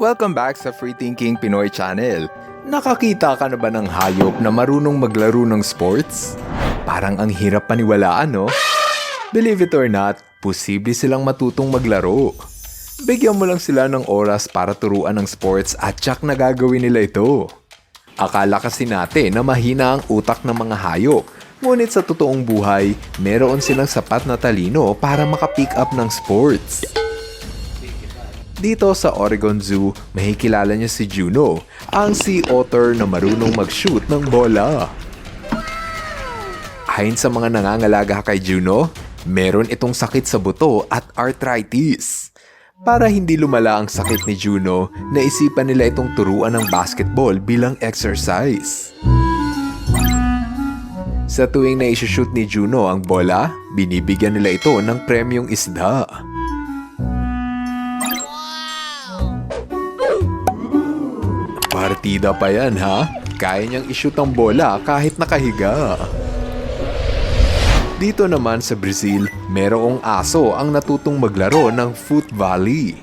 Welcome back sa Free Thinking Pinoy Channel. Nakakita ka na ba ng hayop na marunong maglaro ng sports? Parang ang hirap paniwalaan, no? Believe it or not, posible silang matutong maglaro. Bigyan mo lang sila ng oras para turuan ng sports at tsak na gagawin nila ito. Akala kasi natin na mahina ang utak ng mga hayop. Ngunit sa totoong buhay, meron silang sapat na talino para makapick up ng sports. Dito sa Oregon Zoo, mahikilala niya si Juno, ang sea otter na marunong mag-shoot ng bola. Ayon sa mga nangangalaga kay Juno, meron itong sakit sa buto at arthritis. Para hindi lumala ang sakit ni Juno, naisipan nila itong turuan ng basketball bilang exercise. Sa tuwing na shoot ni Juno ang bola, binibigyan nila ito ng premyong isda. Partida pa yan ha? Kaya niyang ishoot ang bola kahit nakahiga. Dito naman sa Brazil, merong aso ang natutong maglaro ng foot volley.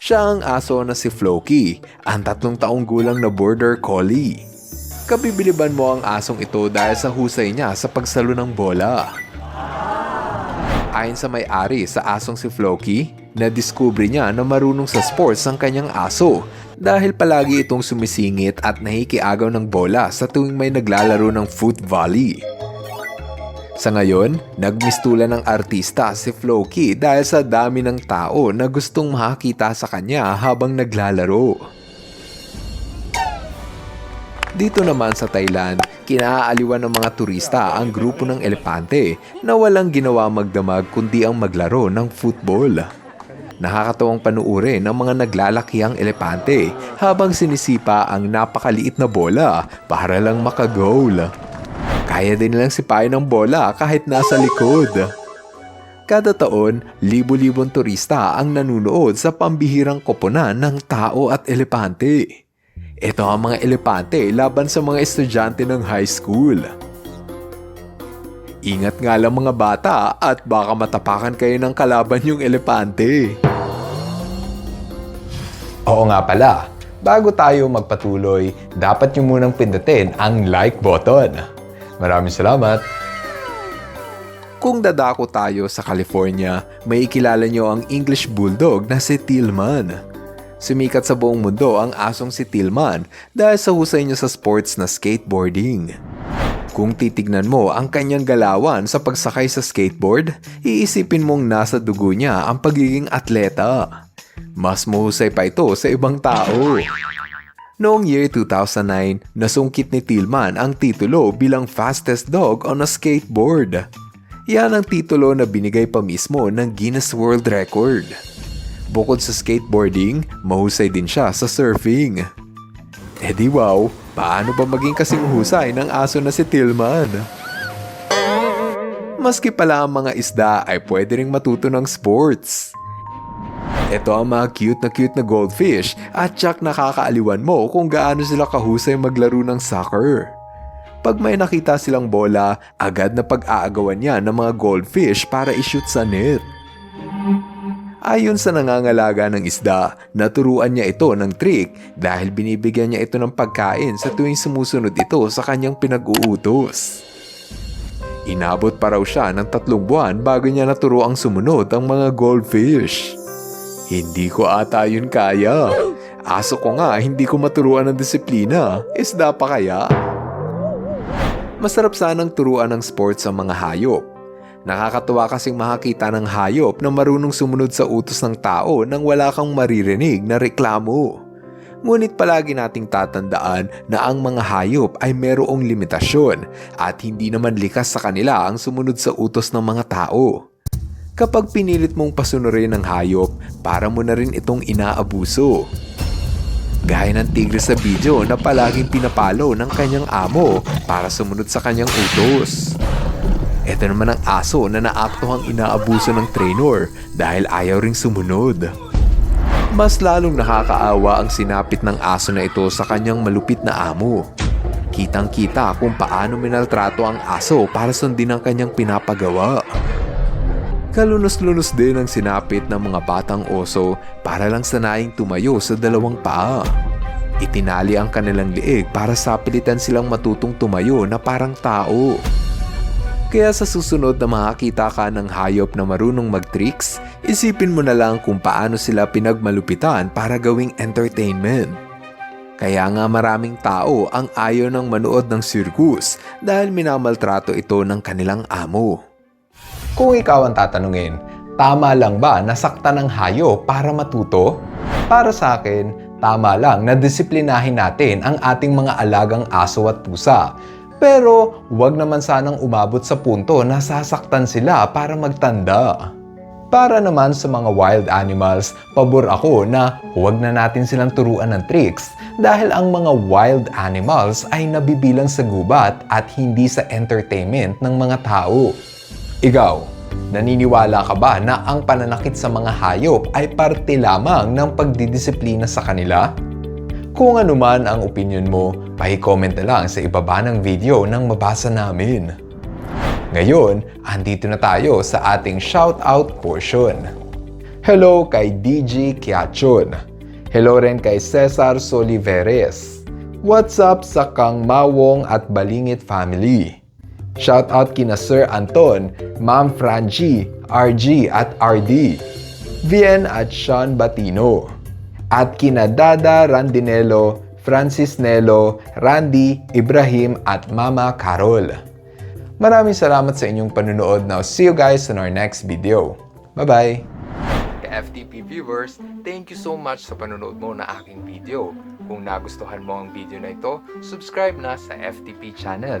Siya ang aso na si Floki, ang tatlong taong gulang na border collie. Kabibiliban mo ang asong ito dahil sa husay niya sa pagsalo ng bola. Ayon sa may-ari sa asong si Floki, nadiskubre niya na marunong sa sports ang kanyang aso dahil palagi itong sumisingit at nahikiagaw ng bola sa tuwing may naglalaro ng foot volley. Sa ngayon, nagmistulan ng artista si Floki dahil sa dami ng tao na gustong makakita sa kanya habang naglalaro. Dito naman sa Thailand, kinaaaliwan ng mga turista ang grupo ng elepante na walang ginawa magdamag kundi ang maglaro ng football. Nakakatawang panuuri ng mga naglalakihang elepante habang sinisipa ang napakaliit na bola para lang makagoal. Kaya din nilang sipayan ng bola kahit nasa likod. Kada taon, libo-libong turista ang nanunood sa pambihirang koponan ng tao at elepante. Ito ang mga elepante laban sa mga estudyante ng high school. Ingat nga lang mga bata at baka matapakan kayo ng kalaban yung elepante. Oo nga pala, bago tayo magpatuloy, dapat nyo munang pindutin ang like button. Maraming salamat! Kung dadako tayo sa California, may ikilala nyo ang English Bulldog na si Tillman. Sumikat sa buong mundo ang asong si Tillman dahil sa husay niya sa sports na skateboarding. Kung titignan mo ang kanyang galawan sa pagsakay sa skateboard, iisipin mong nasa dugo niya ang pagiging atleta. Mas mahusay pa ito sa ibang tao. Noong year 2009, nasungkit ni Tillman ang titulo bilang fastest dog on a skateboard. Yan ang titulo na binigay pa mismo ng Guinness World Record. Bukod sa skateboarding, mahusay din siya sa surfing. Eh di wow, paano ba maging kasing husay ng aso na si Tillman? Maski pala ang mga isda ay pwede ring matuto ng sports. Ito ang mga cute na cute na goldfish at tsak nakakaaliwan mo kung gaano sila kahusay maglaro ng soccer. Pag may nakita silang bola, agad na pag-aagawan niya ng mga goldfish para ishoot sa net. Ayon sa nangangalaga ng isda, naturuan niya ito ng trick dahil binibigyan niya ito ng pagkain sa tuwing sumusunod ito sa kanyang pinag-uutos. Inabot pa raw siya ng tatlong buwan bago niya naturo ang sumunod ang mga goldfish. Hindi ko ata yun kaya. Aso ko nga, hindi ko maturuan ng disiplina. Isda pa kaya? Masarap sanang turuan ng sports ang mga hayop. Nakakatuwa kasing makakita ng hayop na marunong sumunod sa utos ng tao nang wala kang maririnig na reklamo. Ngunit palagi nating tatandaan na ang mga hayop ay merong limitasyon at hindi naman likas sa kanila ang sumunod sa utos ng mga tao. Kapag pinilit mong pasunurin ng hayop, para mo na rin itong inaabuso. Gaya ng tigre sa video na palaging pinapalo ng kanyang amo para sumunod sa kanyang utos. Ito naman ang aso na naaktuhang inaabuso ng trainer dahil ayaw ring sumunod. Mas lalong nakakaawa ang sinapit ng aso na ito sa kanyang malupit na amo. Kitang kita kung paano minaltrato ang aso para sundin ang kanyang pinapagawa. Kalunos-lunos din ang sinapit ng mga batang oso para lang sanaying tumayo sa dalawang paa. Itinali ang kanilang liig para sapilitan silang matutong tumayo na parang tao. Kaya sa susunod na makakita ka ng hayop na marunong mag-tricks, isipin mo na lang kung paano sila pinagmalupitan para gawing entertainment. Kaya nga maraming tao ang ayaw ng manood ng circus dahil minamaltrato ito ng kanilang amo. Kung ikaw ang tatanungin, tama lang ba nasaktan ng hayop para matuto? Para sa akin, tama lang na disiplinahin natin ang ating mga alagang aso at pusa. Pero wag naman sanang umabot sa punto na sasaktan sila para magtanda. Para naman sa mga wild animals, pabor ako na huwag na natin silang turuan ng tricks dahil ang mga wild animals ay nabibilang sa gubat at hindi sa entertainment ng mga tao. Ikaw, naniniwala ka ba na ang pananakit sa mga hayop ay parte lamang ng pagdidisiplina sa kanila? Kung ano man ang opinion mo, pahicomment na lang sa ibaba ng video nang mabasa namin. Ngayon, andito na tayo sa ating shoutout portion. Hello kay DJ Kiachon. Hello rin kay Cesar Soliveres. What's up sa Kang Mawong at Balingit family? Shoutout kina Sir Anton, Ma'am Frangie, RG at RD. Vien at Sean Batino. At kina Dada Randinello, Francis Nelo, Randy, Ibrahim at Mama Carol. Maraming salamat sa inyong panunood. Now, see you guys on our next video. Bye-bye! FTP viewers, thank you so much sa panonood mo na aking video. Kung nagustuhan mo ang video na ito, subscribe na sa FTP channel.